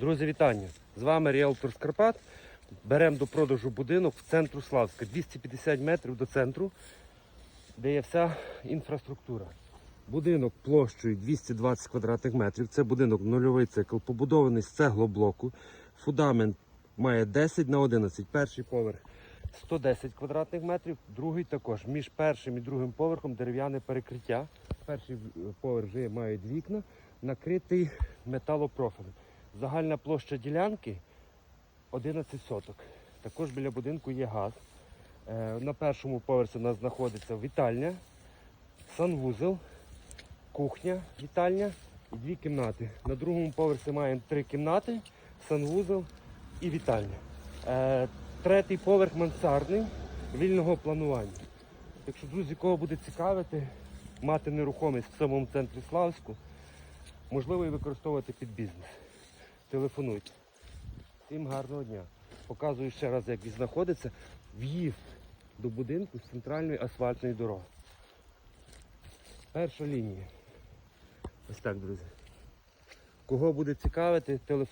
Друзі, вітання! З вами Ріалтор Скарпат. Беремо до продажу будинок в центру Славська. 250 метрів до центру, де є вся інфраструктура. Будинок площею 220 квадратних метрів. Це будинок нульовий цикл, побудований з цеглоблоку. Фундамент має 10 на 11. Перший поверх 110 квадратних метрів, другий також. Між першим і другим поверхом дерев'яне перекриття. Перший поверх вже має вікна, накритий металопрофілем. Загальна площа ділянки 11 соток. Також біля будинку є газ. Е, На першому поверсі у нас знаходиться вітальня, санвузел, кухня, вітальня і дві кімнати. На другому поверсі маємо три кімнати, санвузел і вітальня. Е, Третій поверх мансардний вільного планування. Якщо друзі, кого буде цікавити, мати нерухомість в самому центрі Славську, можливо і використовувати під бізнес. Телефонуйте. Всім гарного дня. Показую ще раз, як він знаходиться. В'їзд до будинку з центральної асфальтної дороги. Перша лінія. Ось так, друзі. Кого буде цікавити, телефонуйте.